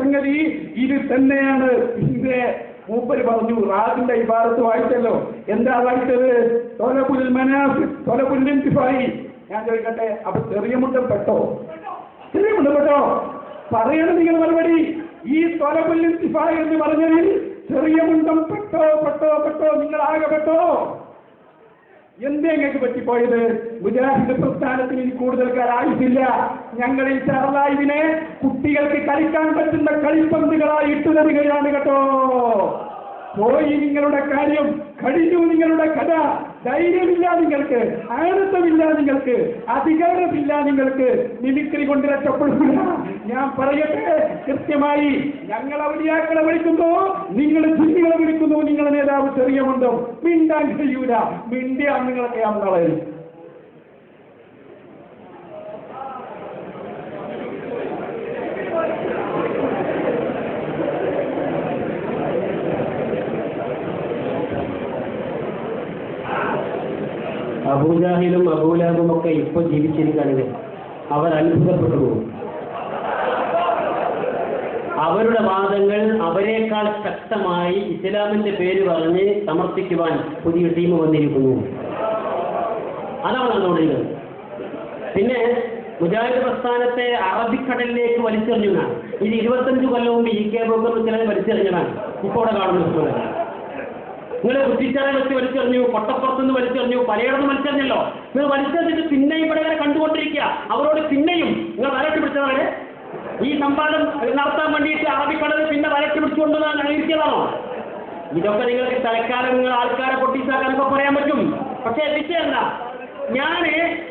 സംഗതി ഇത് തന്നെയാണ്. ഇതിന്റെ മൂപ്പര് പറഞ്ഞു റാദിന്റെ ഇബാറത്ത് വായിച്ചല്ലോ. എന്താ വായിച്ചത്? തൊലപുൽ മനാസ് തൊലപുൽ തിഫായി ഞാൻ ചോദിക്കട്ടെ അപ്പൊ ചെറിയ മുട്ടം പെട്ടോ? ചെറിയ മുട്ടം പെട്ടോ? പറയണം നിങ്ങൾ മറുപടി. ഈ തൊലപുൽ തിഫായി എന്ന് പറഞ്ഞതിൽ ചെറിയ മുണ്ടം പെട്ടോ പെട്ടോ പെട്ടോ നിങ്ങൾ ആകെ പെട്ടോ? എന്തേ ഞങ്ങൾക്ക് പറ്റിപ്പോയത്? മുജാഹിദ് പ്രസ്ഥാനത്തിന് ഇനി കൂടുതൽ കാലായിട്ടില്ല ഞങ്ങൾ ഈ ചാർലായിവിനെ കുട്ടികൾക്ക് കളിക്കാൻ പറ്റുന്ന കളിപ്പന്തുകളായി ഇട്ടു തരികയാണ് കേട്ടോ. പോയി നിങ്ങളുടെ കാര്യം കഴിഞ്ഞു നിങ്ങളുടെ കഥ. ധൈര്യമില്ല നിങ്ങൾക്ക് ആനന്ദമില്ല നിങ്ങൾക്ക് അധികാരമില്ല നിങ്ങൾക്ക് മിമിക്രി കൊണ്ട് രക്ഷപ്പെടില്ല ഞാൻ പറയട്ടെ കൃത്യമായി ഞങ്ങൾ ഔലിയാക്കളെ വിളിക്കുന്നു നിങ്ങൾ ജിന്നുകളെ വിളിക്കുന്നു നിങ്ങളുടെ നേതാവ് ചെറിയ ചെറിയമുണ്ടോ മിണ്ടാൻ കഴിയൂല. മിണ്ടിയാണ് നിങ്ങളൊക്കെ അന്നളെ അബൂജാഹിലും അബൂലാബും ഒക്കെ ഇപ്പൊ ജീവിച്ചിരിക്കുകയാണെങ്കിൽ അവർ അത്ഭുതപ്പെട്ടു പോകും. അവരുടെ വാദങ്ങൾ അവരെക്കാൾ ശക്തമായി ഇസ്ലാമിന്റെ പേര് പറഞ്ഞ് സമർത്ഥിക്കുവാൻ പുതിയ ടീം വന്നിരിക്കുന്നു. അതാണ് നടന്നുകൊണ്ടിരിക്കുന്നത് പിന്നെ മുജാഹിദ് പ്രസ്ഥാനത്തെ അറബിക്കടലിലേക്ക് വലിച്ചെറിഞ്ഞതാണ്. ഇത് ഇരുപത്തഞ്ച് കൊല്ലം മുമ്പ് ഇ കെ ബോക്കർ ചിലർ വലിച്ചെറിഞ്ഞതാണ്. ഇപ്പോൾ ഇവിടെ നിങ്ങൾ കുറ്റിച്ചാല വെച്ച് വലിച്ചെറിഞ്ഞു കൊട്ടപ്പുറത്തുനിന്ന് വലിച്ചെറിഞ്ഞു പലയിടത്തും വലിച്ചെറിഞ്ഞല്ലോ. നിങ്ങൾ വലിച്ചെറിഞ്ഞിട്ട് പിന്നെയും ഇവിടെ ഇങ്ങനെ കണ്ടുകൊണ്ടിരിക്കുക. അവരോട് പിന്നെയും നിങ്ങൾ വരട്ടി പിടിച്ചവരെ ഈ സംവാദം നടത്താൻ വേണ്ടിയിട്ട് അറബിക്കടൽ പിന്നെ വരട്ടി അറിയിച്ചതാണോ ഇതൊക്കെ നിങ്ങൾക്ക് തൽക്കാലം നിങ്ങൾ ആൾക്കാരെ പൊട്ടിച്ചാക്കാനൊക്കെ പറയാൻ പറ്റും. പക്ഷേ വിഷയം എന്താ? ഞാൻ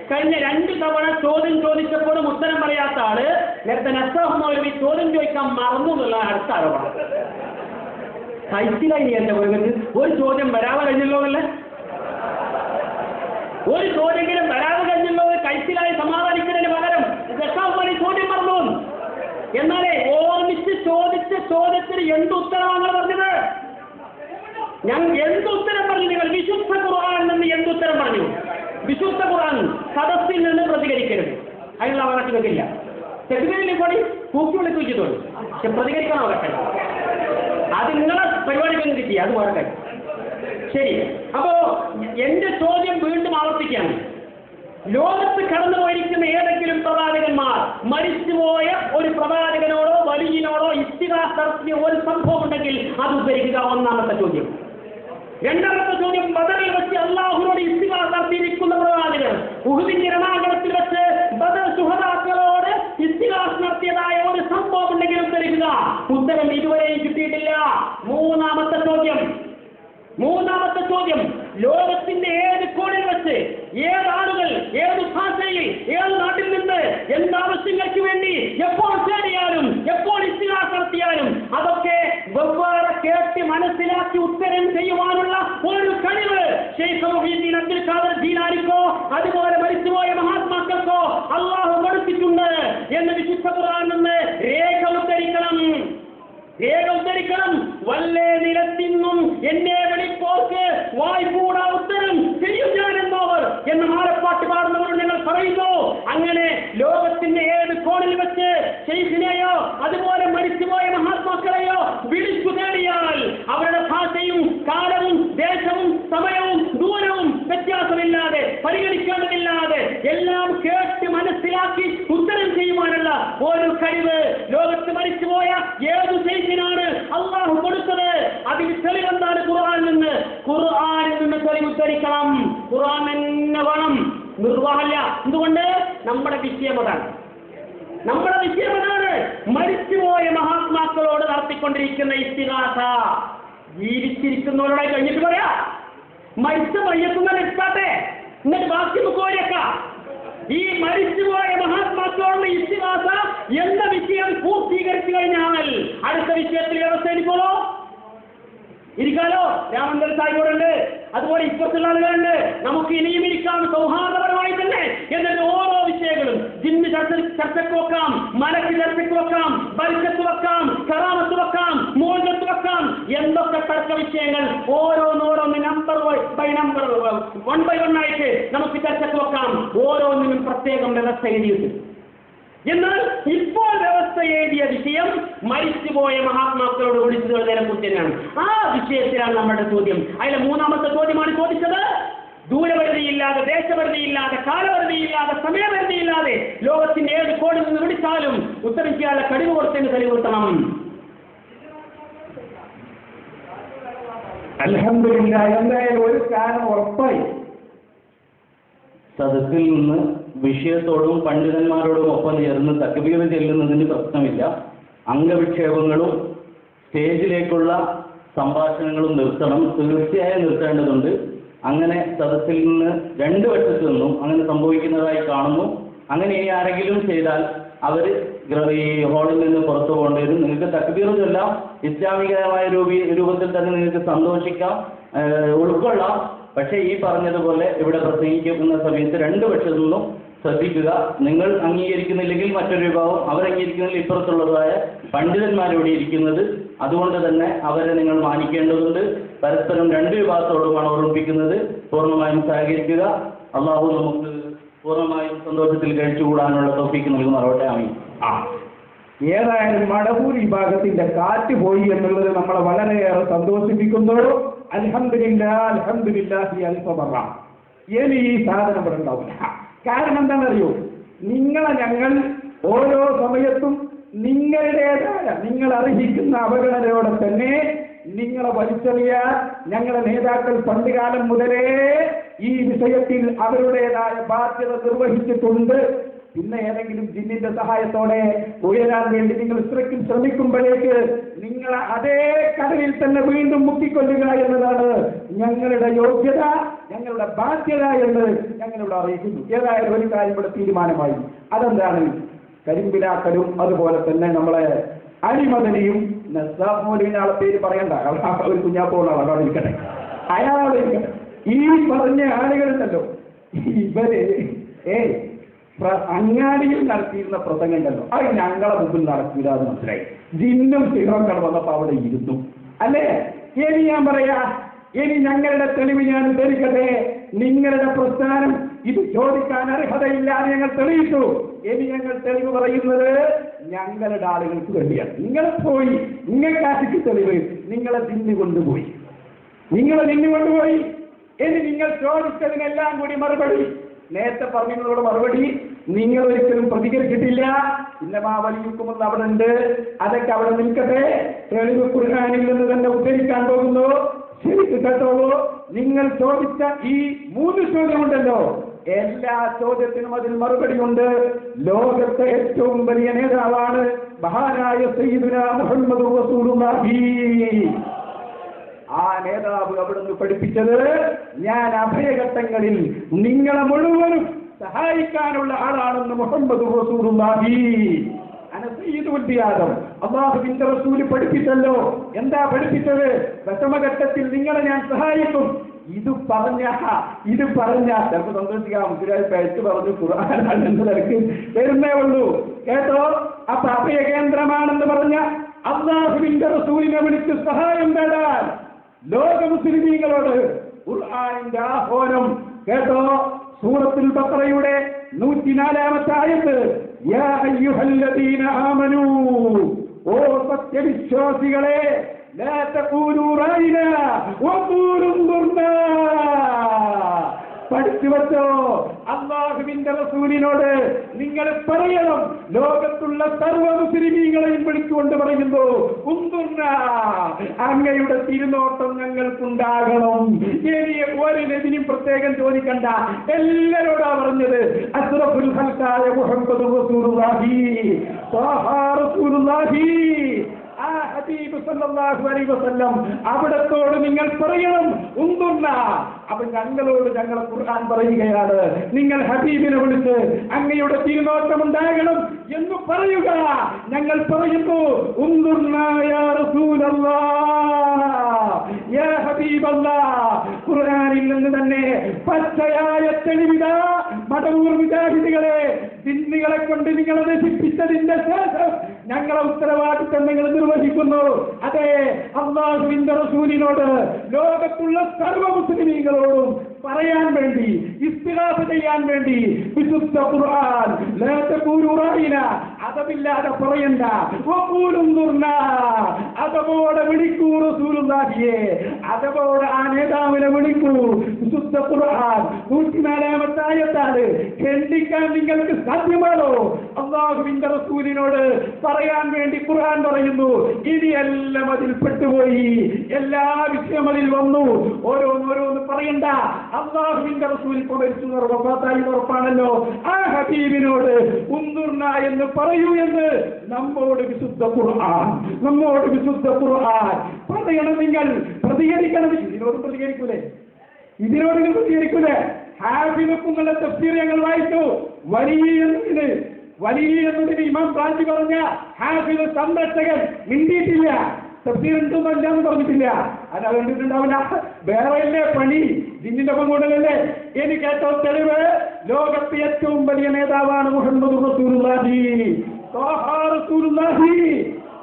കഴിഞ്ഞ രണ്ട് തവണ ചോദ്യം ചോദിച്ചപ്പോഴും ഉത്തരം പറയാത്ത ആൾ നേരത്തെ നസ്സഹമൗലവി ചോദ്യം ചോദിക്കാൻ മറന്നു എന്നുള്ള അടുത്ത ആരോപണം കഴിച്ചിലായി എന്റെ മുഖത്ത് ഒരു ചോദ്യം വരാതെ കഴിഞ്ഞല്ലോ അല്ലേ? ഒരു ചോദ്യമെങ്കിലും വരാതെ കഴിഞ്ഞല്ലോ കഴിച്ചിലായി സമാധാനിക്കുന്നതിന് പകരം രക്ഷാവുമായി ചോദ്യം പറഞ്ഞു. എന്നാലേ ഓർമ്മിച്ച് ചോദിച്ച ചോദ്യത്തിന് എന്ത് ഉത്തരമാണ് പറഞ്ഞത്? ഞാൻ എന്ത് ഉത്തരം പറഞ്ഞു നിങ്ങൾ? വിശുദ്ധ ഖുർആൻ നിന്ന് എന്ത് ഉത്തരം പറഞ്ഞു? വിശുദ്ധ ഖുർആൻ സദസ്സിൽ നിന്ന് പ്രതികരിക്കരുത്. അതിനുള്ള അവകാശം നിങ്ങൾക്കില്ല. തെറ്റുകളിൽ കൂടി കൂക്കി വിളിച്ച് വെച്ചിട്ടുണ്ട്. പക്ഷെ പ്രതികരിക്കണം അവകാശം അത് നിങ്ങളെ പരിപാടിക്കൊന്നും കിട്ടി അത് വേറെ കാര്യം. ശരി. അപ്പോ എന്റെ ചോദ്യം വീണ്ടും ആവർത്തിക്കാണ് ലോകത്ത് കടന്നുപോയിരിക്കുന്ന ഏതെങ്കിലും പ്രവാചകന്മാർ മരിച്ചുപോയ ഒരു പ്രവാചകനോടോ വലിയനോടോ ഇസ്തിഹാസ് ഒരു സംഭവം ഉണ്ടെങ്കിൽ അത് ഉദ്ധരിക്കുക ഒന്നാമത്തെ ചോദ്യം. രണ്ടാമത്തെ ചോദ്യം ബദറിൽ വെച്ച് അള്ളാഹുനോട് ഇസ്തിഹാസ് പ്രവാചകൻ ഉഹുദിന്റെ രണാകണത്തിൽ വെച്ച് ബദർ സുഹതാക്കളോട് ഇസ്തിഹാസ് നടത്തിയതായ ഒരു സംഭവം ഉണ്ടെങ്കിൽ ഉത്തരിക്കുക ഉത്തരം ഇതുവരെയും കിട്ടിയിട്ടില്ല. മൂന്നാമത്തെ ചോദ്യം. മൂന്നാമത്തെ ചോദ്യം. ലോകത്തിന്റെ ഏത് കോണിൽ വെച്ച് ഏത് ആളുകൾ ഏത് ഭാഷയിൽ ഏത് നാട്ടിൽ നിന്ന് എന്ത് ആവശ്യങ്ങൾക്ക് വേണ്ടി എപ്പോൾ ചേരിയാലും എപ്പോൾ ഇസ്തിഹാസ് നടത്തിയാലും അതൊക്കെ വെവ്വേറെ കേട്ട് മനസ്സിലാക്കി ഉത്തരം ചെയ്യുവാനുള്ള ഒരു കഴിവ് ഷെയ്ഖ് അബ്ദുൽ ഖാദർ ജീലാനിക്കോ അതുപോലെ മരിച്ചുപോയ മഹാത്മാക്കൾക്കോ അള്ളാഹു കൊടുത്തിട്ടുണ്ട് എന്ന് വിശുദ്ധ ഖുർആൻ നിന്ന് രേഖ ഉദ്ധരിക്കണം. രേഖ ഉദ്ധരിക്കണം വല്ലേ നിലത്തിന്നും എന്നെ വിളിപ്പോർക്ക് വായ്പൂടാ ഉത്തരം. ചെയ്യും ഞാൻ എന്നോവർ എന്ന് മാലപ്പാട്ട് പാടുന്നവർ ഞങ്ങൾ പറയുന്നു. അങ്ങനെ ലോകത്തിന്റെ ഏത് കോണിൽ വെച്ച് ഷെയ്ഖിനെയോ അതുപോലെ മരിച്ചുപോയ മഹാത്മാക്കളെയോ വിളിച്ചു തേടിയാൽ അവരുടെ ഭാഷയും കാലവും ദേശവും സമയവും ദൂരവും വ്യത്യാസമില്ലാതെ പരിഗണിക്കേണ്ടതില്ലാതെ എല്ലാം കേട്ട് മനസ്സിലാക്കി ഉത്തരം ചെയ്യുവാനുള്ള ഒരു കഴിവ് ലോകത്ത് മരിച്ചുപോയ ഏത് ഷെയ്ഖിനാണ് അള്ളാഹു കൊടുത്തത്? അതിന് തെളിവെന്താണ് ഖുർആനിൽ നിന്ന്? ഖുർആാനിൽ നിന്ന് തെളിവ് ഉദ്ധരിക്കണം ഖുർആൻ തന്നെ വേണം. നിർവാഹല്ല. എന്തുകൊണ്ട്? നമ്മുടെ വിഷയം അതാണ്. നമ്മുടെ വിഷയം അതാണ്. മരിച്ചുപോയ മഹാത്മാക്കളോട് നടത്തിക്കൊണ്ടിരിക്കുന്ന ഇസ്തിഹാസ. ജീവിച്ചിരിക്കുന്നവരോടായി കഴിഞ്ഞിട്ട് പറയാ. മരിച്ച മയ്യത്തുന്ന എടുത്താട്ടെ എന്നിട്ട് ബാക്കി മുക്കോരിയക്ക ഈ മരിച്ചുപോയ മഹാത്മാക്കളുടെ ഇസ്തിഹാസ എന്ന വിഷയം പൂർത്തീകരിച്ചു കഴിഞ്ഞാൽ അടുത്ത വിഷയത്തിൽ വ്യവസ്ഥ എടുക്കോളോ ഇരിക്കാലോ? രാമന്ദ്ര സാഹിബോടുണ്ട് അതുപോലെ ഇപ്പുറത്തുള്ള ആളുകളുണ്ട്. നമുക്ക് ഇനിയും ഇരിക്കാം. സൗഹാർദ്ദപരമായി തന്നെ എന്നിട്ട് ഓരോ വിഷയങ്ങളും ജിന്ന് ചർച്ച ചർച്ചയ്ക്ക് വെക്കാം. മലക്ക് ചർച്ചയ്ക്ക് വെക്കാം. ബൽക്കത്ത് വെക്കാം. കറാമത്ത് വെക്കാം തർക്ക വിഷയങ്ങൾ ഓരോന്നോരോന്ന് number by number one by one ആയിട്ട് നമുക്ക് ചർച്ചക്ക് വെക്കാം ഓരോന്നിനും പ്രത്യേകം വ്യവസ്ഥ എഴുതിയിട്ട് എന്നാൽ ഇപ്പോൾ വ്യവസ്ഥ എഴുതിയ വിഷയം മരിച്ചുപോയ മഹാത്മാക്കളോട് വിളിച്ചതിനെ കുറിച്ച് തന്നെയാണ് ആ വിഷയത്തിലാണ് നമ്മുടെ ചോദ്യം. അതിലെ മൂന്നാമത്തെ ചോദ്യമാണ് ചോദിച്ചത്. ദൂരപരിധിയില്ലാതെ ദേശപരിധിയില്ലാതെ കാലപരിധിയില്ലാതെ സമയപരിധിയില്ലാതെ ലോകത്തിന്റെ ഏത് കോണിൽ നിന്ന് വിളിച്ചാലും ഉത്തരവിക്കാതെ കഴിവ് കൊടുത്തതിന് കഴിവ് അലഹമില്ല എന്തായാലും ഒരു കാരണം ഉറപ്പായി. സദസ്സിൽ നിന്ന് വിഷയത്തോടും പണ്ഡിതന്മാരോടും ഒപ്പം ചേർന്ന് തക്ബീർ ചെല്ലുന്നതിന് പ്രശ്നമില്ല. അംഗവിക്ഷേപങ്ങളും സ്റ്റേജിലേക്കുള്ള സംഭാഷണങ്ങളും നിർത്തണം. തീർച്ചയായും നിർത്തേണ്ടതുണ്ട്. അങ്ങനെ സദസ്സിൽ നിന്ന് രണ്ട് വശത്തു നിന്നും അങ്ങനെ സംഭവിക്കുന്നതായി കാണുന്നു. അങ്ങനെ ഇനി ആരെങ്കിലും ചെയ്താൽ അവർ ഈ ഹോളിൽ നിന്ന് പുറത്തു പോകേണ്ടി വരും നിങ്ങൾക്ക് തക്ബീർ ഇസ്ലാമികമായ രൂപ രൂപത്തിൽ തന്നെ നിങ്ങൾക്ക് സന്തോഷിക്കാം ഉൾക്കൊള്ളാം. പക്ഷേ ഈ പറഞ്ഞതുപോലെ ഇവിടെ പ്രസംഗിക്കുന്ന സമയത്ത് രണ്ട് പക്ഷത്തു നിന്നും ശ്രദ്ധിക്കുക. നിങ്ങൾ അംഗീകരിക്കുന്നില്ലെങ്കിൽ മറ്റൊരു വിഭാഗം അവർ അംഗീകരിക്കുന്നില്ല ഇപ്പുറത്തുള്ളതായ പണ്ഡിതന്മാരിവിടെ ഇരിക്കുന്നത്. അതുകൊണ്ട് തന്നെ അവരെ നിങ്ങൾ മാനിക്കേണ്ടതുണ്ട്. പരസ്പരം രണ്ട് വിഭാഗത്തോടുമാണ് ഓർമ്മിപ്പിക്കുന്നത്. പൂർണമായും സഹകരിക്കുക. അള്ളാഹു നമുക്ക് പൂർണമായും സന്തോഷത്തിൽ കഴിച്ചുകൂടാനുള്ള തോഫിക്ക് നൽകുന്നവരോട്ടെ ആമീൻ. ആ. ഏതായാലും മടവൂർ വിഭാഗത്തിന്റെ കാറ്റ് പോയി എന്നുള്ളത് നമ്മളെ വളരെയേറെ സന്തോഷിപ്പിക്കുന്നു അൽഹംദുലില്ലാഹി അൽഫമറ ഇനി ഈ സാധനം ഇവിടെ ഉണ്ടാവില്ല. കാരണം എന്താണെന്നറിയോ? നിങ്ങളെ ഞങ്ങൾ ഓരോ സമയത്തും നിങ്ങളുടേതായ നിങ്ങൾ അർഹിക്കുന്ന അവഗണനയോടെ തന്നെ നിങ്ങളെ വലിച്ചെറിയാൻ ഞങ്ങളുടെ നേതാക്കൾ പണ്ടുകാലം മുതലേ ഈ വിഷയത്തിൽ അവരുടേതായ ബാധ്യത നിർവഹിച്ചിട്ടുണ്ട്. പിന്നെ ഏതെങ്കിലും ജിന്നിന്റെ സഹായത്തോടെ ഉയരാൻ വേണ്ടി നിങ്ങൾ ഇത്രയ്ക്കും ശ്രമിക്കുമ്പോഴേക്ക് നിങ്ങൾ അതേ കടലിൽ തന്നെ വീണ്ടും മുക്കിക്കൊല്ലുക എന്നതാണ് ഞങ്ങളുടെ യോഗ്യത ഞങ്ങളുടെ ബാധ്യത എന്ന് ഞങ്ങളിവിടെ അറിയിക്കുന്നു. ഏതായാലും ഒരു കാര്യം ഇവിടെ തീരുമാനമായി. അതെന്താണ്? കരിമ്പിലാക്കലും അതുപോലെ തന്നെ നമ്മളെ അരിമദനിയും നസാമോലിനാളെ പേര് പറയണ്ട. ഒരു കുഞ്ഞാപ്പോളാണ് അവിടെ ഇരിക്കട്ടെ. അയാളെ ഈ പറഞ്ഞ ആളുകളുണ്ടല്ലോ ഇവർ ഏ അങ്ങാടിയിൽ നടത്തിയിരുന്ന പ്രസംഗമുണ്ടല്ലോ അത് ഞങ്ങളെ മുമ്പിൽ നടക്കില്ല എന്ന് മനസ്സിലായി. ജിന്നും സിഹറും വന്നപ്പോ അവിടെ ഇരുന്നു. അല്ലേ? ഇനി ഞാൻ പറയാ ഇനി ഞങ്ങളുടെ തെളിവ് ഞാൻ ധരിക്കട്ടെ നിങ്ങളുടെ പ്രസ്ഥാനം ഇത് ചോദിക്കാൻ അർഹതയില്ലാതെ ഞങ്ങൾ തെളിയിച്ചു ഇനി ഞങ്ങൾ തെളിവ് പറയുന്നത് ഞങ്ങളുടെ ആളുകൾക്ക് വേണ്ടിയാണ്. നിങ്ങൾ പോയി. നിങ്ങൾക്കാശിക്ക് തെളിവ്? നിങ്ങളെ തിന്നു കൊണ്ടുപോയി. നിങ്ങൾ കൊണ്ടുപോയി. ഇനി നിങ്ങൾ ചോദിച്ചതിനെല്ലാം കൂടി മറുപടി. നേരത്തെ പറഞ്ഞതിനോട് മറുപടി നിങ്ങൾ ഒരിക്കലും പ്രതികരിച്ചിട്ടില്ല. ഇന്നമാവലിയുക്കുമെന്ന് അവിടെ ഉണ്ട് അതൊക്കെ അവിടെ നിൽക്കട്ടെ. തെളിവ് ഖുർആാനിൽ നിന്ന് തന്നെ ഉദ്ധരിക്കാൻ പോകുന്നു. ശരിക്ക് കേട്ടോളൂ. നിങ്ങൾ ചോദിച്ച ഈ മൂന്ന് ചോദ്യമുണ്ടല്ലോ എല്ലാ ചോദ്യത്തിനും അതിൽ മറുപടിയുണ്ട് ലോകത്തെ ഏറ്റവും വലിയ നേതാവാണ് മഹാനായ സയ്യിദുന മുഹമ്മദ് റസൂലുള്ളാഹി. ആ നേതാവ് അവിടുന്ന് പഠിപ്പിച്ചത് ഞാൻ അഭയഘട്ടങ്ങളിൽ നിങ്ങളെ മുഴുവനും സഹായിക്കാനുള്ള ആളാണെന്ന് മുഹമ്മദ് അള്ളാഹുവിന്റെ റസൂൽ പഠിപ്പിച്ചല്ലോ. എന്താ പഠിപ്പിച്ചത്? ദശമഘട്ടത്തിൽ നിങ്ങളെ ഞാൻ സഹായിക്കും. ഇത് പറഞ്ഞ ഇത് പറഞ്ഞ ചിലപ്പോൾ സന്തോഷിക്കാം കഴിച്ചു പറഞ്ഞു ഖുർആനാണ് എന്ന് നിനക്ക് വരുന്നേ ഉള്ളൂ. കേട്ടോ? അപ്പൊ അഭയ കേന്ദ്രമാണെന്ന് പറഞ്ഞ അള്ളാഹുവിന്റെ റസൂലിനെ വിളിച്ച് സഹായം തേടാൻ ലോക മുസ്ലിമീങ്ങളോട് ഖുർആനിന്റെ ആഹ്വാനം കേട്ടോ സൂറത്തുൽ ബഖറയുടെ നൂറ്റിനാലാമത്തെ ആയത്ത് യാ അയ്യുഹല്ലദീന ആമനൂ ഓ സത്യവിശ്വാസികളെ لا تقولوا رأينا وقولوا انظرنا പഠിച്ചു വെച്ചോ. അള്ളാഹുവിന്റെ റസൂലിനോട് നിങ്ങൾ പറയണം. ലോകത്തുള്ള സർവ മുസ്ലിമീങ്ങളെയും വിളിച്ചുകൊണ്ട് പറയുന്നു കുന്തുന്ന അങ്ങയുടെ തിരുനോട്ടം ഞങ്ങൾക്കുണ്ടാകണം. ഇനി ഒരു നബിനും പ്രത്യേകം ചോദിക്കണ്ട. എല്ലാരോടാ പറഞ്ഞത് അസ്രഫുൽ ഖൽഖായ മുഹമ്മദ് റസൂലുള്ളാഹി റസൂലുള്ളാഹി. ഹബീബ് സല്ലല്ലാഹു അലൈഹി വസല്ലം അവിടത്തോട് നിങ്ങൾ പറയണം ഉന്തുന്ന അപ്പൊ ഞങ്ങളോട് ഞങ്ങളെ ഖുർആൻ പറയുകയാണ് നിങ്ങൾ ഹബീബിനെ വിളിച്ച് അങ്ങയുടെ തിരുനോട്ടം ഉണ്ടാകണം എന്ന് പറയുക. ഞങ്ങൾ പറയുന്നു ഖുർആനിൽ നിന്ന് തന്നെ പച്ചയായ തെളിവിത മടവൂർ മുജാഹിദുകളെ ജിന്നുകളെ കൊണ്ട് നിങ്ങളെ നശിപ്പിച്ചതിന്റെ ശേഷം ഞങ്ങളെ ഉത്തരവാദിത്തം നിങ്ങൾ നിർവഹിക്കുന്നു. അതെ അള്ളാഹുവിന്റെ റസൂലിനോട് ലോകത്തുള്ള സർവ മുസ്ലിമീങ്ങളോടും പറയാൻ വേണ്ടി ഇസ്തിഹാസ ചെയ്യാൻ വേണ്ടി വിശുദ്ധ ഖുർആൻ അതമില്ലാതെ പറയണ്ട. അതവോടെ വിളിക്കൂ റസൂലുള്ളാഹിയെ അതവോടെ ആ നേതാവിനെ വിളിക്കൂ. വിശുദ്ധ നൂറ്റിനാലാമത്തെ ആയത്താണ്. ഖണ്ഡിക്കാൻ നിങ്ങൾക്ക് സാധ്യമാണോ? അള്ളാഹുവിന്റെ റസൂലിനോട് പറയാൻ വേണ്ടി ഖുർആൻ പറയുന്നു. ഇനിയെല്ലാം അതിൽ പെട്ടുപോയി. എല്ലാ വിഷയം അതിൽ വന്നു. ഓരോന്നോരോന്ന് പറയണ്ട. അള്ളാഹുവിന്റെ റസൂൽ ഇപ്പൊ മരിച്ചു ഉറപ്പാണല്ലോ. ആ ഹബീബിനോട് ഉന്തുർണ എന്ന് പറയൂ എന്ന്. നമ്മോട് വിശുദ്ധ ഖുർആൻ. നമ്മോട് വിശുദ്ധ ഖുർആൻ. പറയണം നിങ്ങൾ പ്രതികരിക്കണം. ഇതിനോട് പ്രതികരിക്കൂലേ? ഇതിനോട് നിങ്ങൾ പ്രതികരിക്കൂലേ ഹാബിലക്കുങ്ങളുടെ തഫ്സീർ ഞങ്ങൾ വായിച്ചു. വലിയ എന്നതിന് വലിയ എന്നതിന് ഇമാം ബ്രാഞ്ചി പറഞ്ഞ ഹാബിൽ സംരക്ഷകൻ മിണ്ടിയിട്ടില്ല. തഫ്സീർ ഉണ്ടെന്നല്ലാന്ന് പറഞ്ഞിട്ടില്ല. അത് കണ്ടിട്ടുണ്ടാവില്ല. വേറെയല്ലേ പണി. ജിന്നിന്റെ കൂടുതലല്ലേ എനിക്ക് ഏറ്റവും തെളിവ് ലോകത്തെ ഏറ്റവും വലിയ നേതാവാണ് മുഹമ്മദ് റസൂലുള്ളാഹി. റസൂലുള്ളാഹി.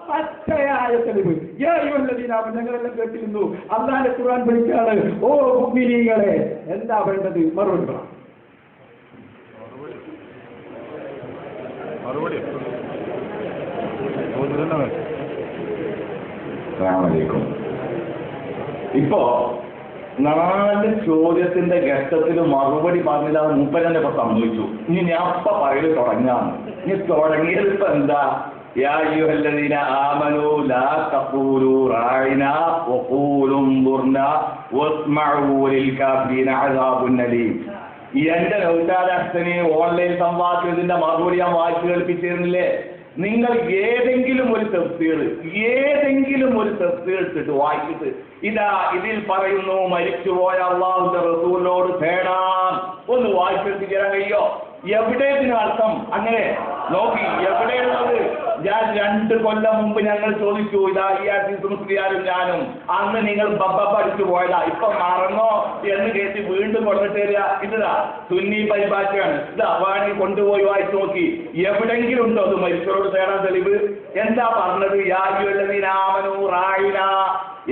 പച്ചയായ തെളിവ് അയ്യുഹല്ലദീനാമനൂ ഞങ്ങളെല്ലാം കേട്ടിരുന്നു. അള്ളാന്റെ ഖുർആൻ പഠിക്കാണ്. ഓ മുഅ്മിനീങ്ങളെ എന്താ വേണ്ടത്? മറുപടി പറ. മറുപടി. ഇപ്പോ നാല് ചോദ്യത്തിന്റെ ഘട്ടത്തിൽ മറുപടി പറഞ്ഞില്ല മുപ്പനെ ഇപ്പൊ സംഭവിച്ചു. ഇനി ഞാൻ അപ്പ പറയൽ തുടങ്ങാന്ന് ഇനി തുടങ്ങിയത് ഇപ്പൊ എന്താ? യാ أيها الذين آمنوا لا تقولوا راعنا وقولوا انظرنا واسمعوا للكافرين عذاب أليم എന്റെ നൗഷാദ് ഓൺലൈൻ സംവാദത്തിന്റെ മറുപടി ഞാൻ വായിച്ചു കേൾപ്പിച്ചിരുന്നില്ലേ? നിങ്ങൾ ഏതെങ്കിലും ഒരു തഫ്സീർ ഏതെങ്കിലും ഒരു തഫ്സീർ എടുത്തിട്ട് വായിച്ചിട്ട് ഇതാ ഇതിൽ പറയുന്നു മരിച്ചുപോയ അള്ളാഹുന്റെ റസൂലിനോട് തേടാം. ഒന്ന് വായിച്ചെടുത്ത് തരാൻ കഴിയോ? എവിടെ ഇതിന് അർത്ഥം അങ്ങനെ നോക്കി. എവിടെയുള്ളത്? ഞാൻ രണ്ട് കൊല്ലം മുമ്പ് ഞങ്ങൾ ചോദിച്ചു ഇതാ ഈ മുസ്ലിയാരും ഞാനും. അന്ന് നിങ്ങൾ ബബ്ബ പഠിച്ചു പോയതാ. ഇപ്പൊ മറന്നോ എന്ന് കേട്ടി വീണ്ടും കൊണ്ടിട്ട് തരിക ഇതാ സുന്നി പരിഭാഷയാണ്. ഇതാ വാണി കൊണ്ടുപോയി വായിച്ചു നോക്കി. എവിടെങ്കിലും ഉണ്ടോ അത്? മരിച്ചവരോട് തേടാൻ തെളിവ്? എന്താ പറഞ്ഞത്? യാജുവല്ലതിനാമനു റായിന.